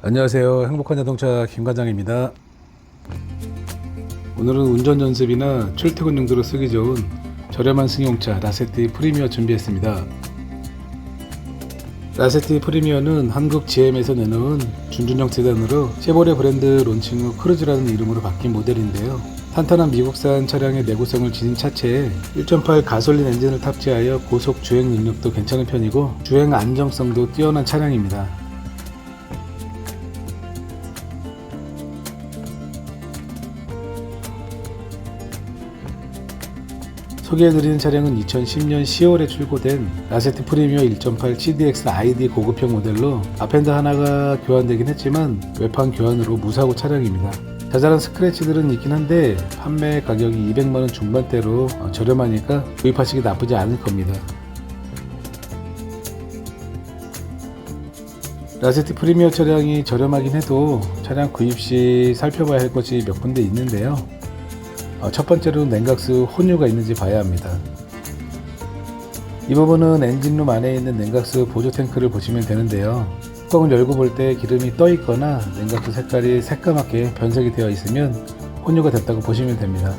안녕하세요. 행복한 자동차 김과장입니다. 오늘은 운전 연습이나 출퇴근 용도로 쓰기 좋은 저렴한 승용차 라세티 프리미어 준비했습니다. 라세티 프리미어는 한국 GM에서 내놓은 준준형 세단으로 쉐보레 브랜드 론칭 후 크루즈라는 이름으로 바뀐 모델인데요. 탄탄한 미국산 차량의 내구성을 지닌 차체에 1.8 가솔린 엔진을 탑재하여 고속 주행 능력도 괜찮은 편이고 주행 안정성도 뛰어난 차량입니다. 소개해드리는 차량은 2010년 10월에 출고된 라세티 프리미어 1.8 CDX ID 고급형 모델로 앞엔더 하나가 교환되긴 했지만 외판 교환으로 무사고 차량입니다. 자잘한 스크래치들은 있긴 한데 판매 가격이 200만원 중반대로 어, 저렴하니까 구입하시기 나쁘지 않을 겁니다. 라세티 프리미어 차량이 저렴하긴 해도 차량 구입 시 살펴봐야 할 것이 몇 군데 있는데요. 어, 첫 번째로 냉각수 혼유가 있는지 봐야 합니다. 이 부분은 엔진룸 안에 있는 냉각수 보조 탱크를 보시면 되는데요. 뚜껑을 열고 볼 때 기름이 떠 있거나 냉각수 색깔이 새까맣게 변색이 되어 있으면 혼유가 됐다고 보시면 됩니다.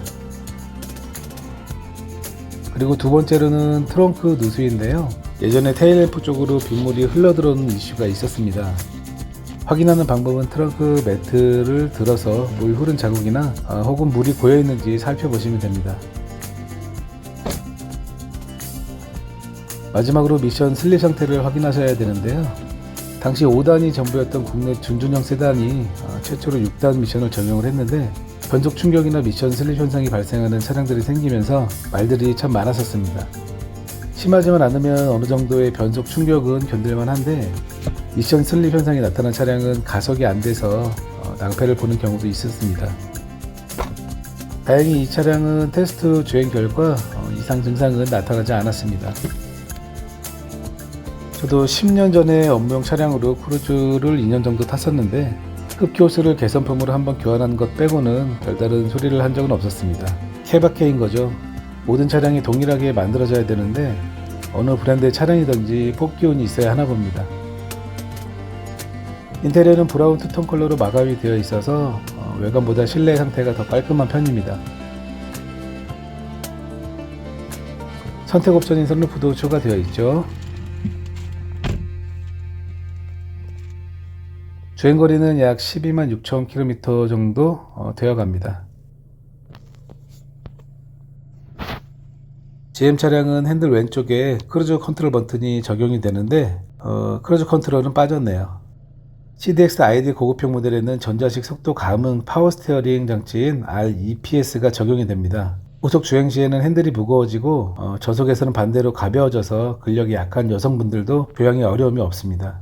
그리고 두 번째로는 트렁크 누수인데요. 예전에 테일램프 쪽으로 빗물이 흘러들어오는 이슈가 있었습니다. 확인하는 방법은 트렁크 매트를 들어서 물 흐른 자국이나 어, 혹은 물이 고여 있는지 살펴보시면 됩니다. 마지막으로 미션 슬립 상태를 확인하셔야 되는데요. 당시 5단이 전부였던 국내 준준형 세단이 어, 최초로 6단 미션을 적용을 했는데 변속 충격이나 미션 슬립 현상이 발생하는 차량들이 생기면서 말들이 참 많았었습니다. 심하지만 않으면 어느 정도의 변속 충격은 견딜만 한데 미션 슬립 현상이 나타난 차량은 가속이 안 돼서 어, 낭패를 보는 경우도 있었습니다. 다행히 이 차량은 테스트 주행 결과 어, 이상 증상은 나타나지 않았습니다. 저도 10년 전에 업무용 차량으로 크루즈를 2년 정도 탔었는데 흡기호스를 개선품으로 한번 교환한 것 빼고는 별다른 소리를 한 적은 없었습니다. 케바케인 거죠. 모든 차량이 동일하게 만들어져야 되는데 어느 브랜드의 차량이든지 뽑기운이 있어야 하나 봅니다. 인테리어는 브라운 투톤 컬러로 마감이 되어 있어서 어, 외관보다 실내 상태가 더 깔끔한 편입니다. 선택 옵션인 선루프도 추가되어 있죠. 주행거리는 약 12만 6천 km 정도 어, 되어 갑니다. GM 차량은 핸들 왼쪽에 크루즈 컨트롤 버튼이 적용이 되는데 어, 크루즈 컨트롤은 빠졌네요. CDX ID 고급형 모델에는 전자식 속도 감응 파워 스티어링 장치인 REPS가 적용이 됩니다. 고속 주행 시에는 핸들이 무거워지고 어, 저속에서는 반대로 가벼워져서 근력이 약한 여성분들도 교양에 어려움이 없습니다.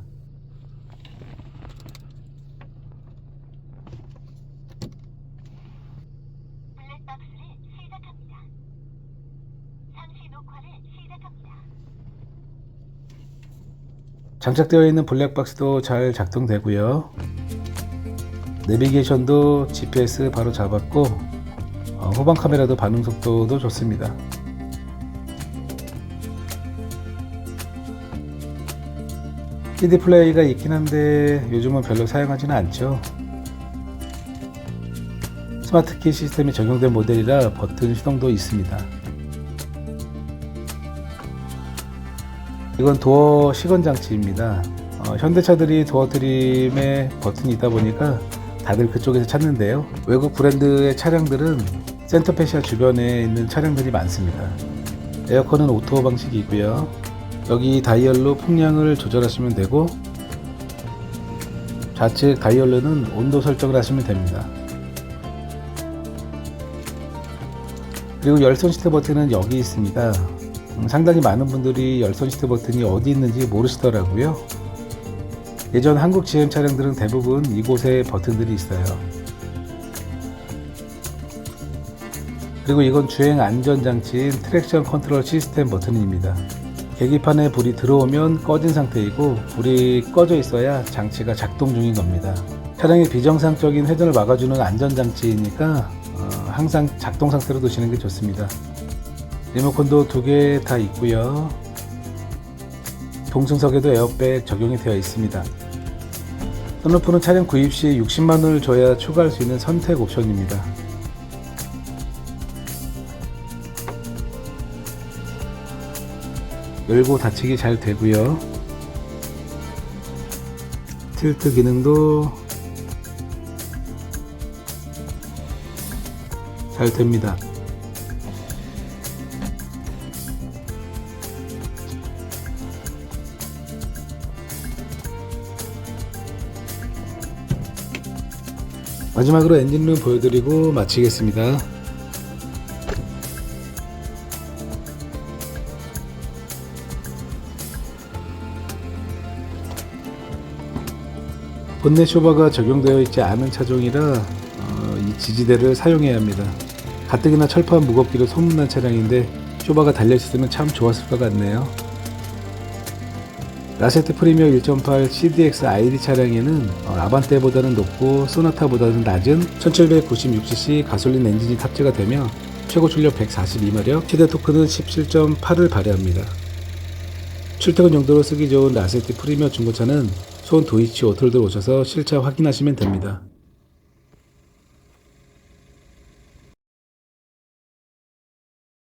블랙박스를 시작합니다. 상시 녹화를 시작합니다. 장착되어 있는 블랙박스도 잘 작동되고요. 내비게이션도 GPS 바로 잡았고 어, 후방 카메라도 반응 속도도 좋습니다. CD 플레이가 있긴 한데 요즘은 별로 사용하지는 않죠. 스마트키 시스템이 적용된 모델이라 버튼 시동도 있습니다. 이건 도어 시건 장치입니다. 어, 현대차들이 도어 트림에 버튼이 있다 보니까 다들 그쪽에서 찾는데요. 외국 브랜드의 차량들은 센터페시아 주변에 있는 차량들이 많습니다. 에어컨은 오토 방식이고요. 여기 다이얼로 풍량을 조절하시면 되고 좌측 다이얼로는 온도 설정을 하시면 됩니다. 그리고 열선 시트 버튼은 여기 있습니다. 음, 상당히 많은 분들이 열선 시트 버튼이 어디 있는지 모르시더라고요. 예전 한국 GM 차량들은 대부분 이곳에 버튼들이 있어요. 그리고 이건 주행 안전 장치인 트랙션 컨트롤 시스템 버튼입니다. 계기판에 불이 들어오면 꺼진 상태이고 불이 꺼져 있어야 장치가 작동 중인 겁니다. 차량의 비정상적인 회전을 막아주는 안전 장치이니까 어, 항상 작동 상태로 두시는 게 좋습니다. 리모컨도 두 개 다 있고요. 동승석에도 에어백 적용이 되어 있습니다. 선루프는 차량 구입 시 60만 원을 줘야 추가할 수 있는 선택 옵션입니다. 열고 닫히기 잘 되고요. 틸트 기능도 잘 됩니다. 마지막으로 엔진룸 보여드리고 마치겠습니다. 본넷 쇼바가 적용되어 있지 않은 차종이라 어, 이 지지대를 사용해야 합니다. 가뜩이나 철판 무겁기로 소문난 차량인데 쇼바가 달려있었으면 참 좋았을 것 같네요. 라세트 프리미어 1.8 CDX ID 차량에는 어, 아반떼보다는 높고 소나타보다는 낮은 1796cc 가솔린 엔진이 탑재가 되며 최고 출력 142마력, 최대 토크는 17.8을 발휘합니다. 출퇴근 용도로 쓰기 좋은 라세트 프리미어 중고차는 손 도이치 오토를 오셔서 실차 확인하시면 됩니다.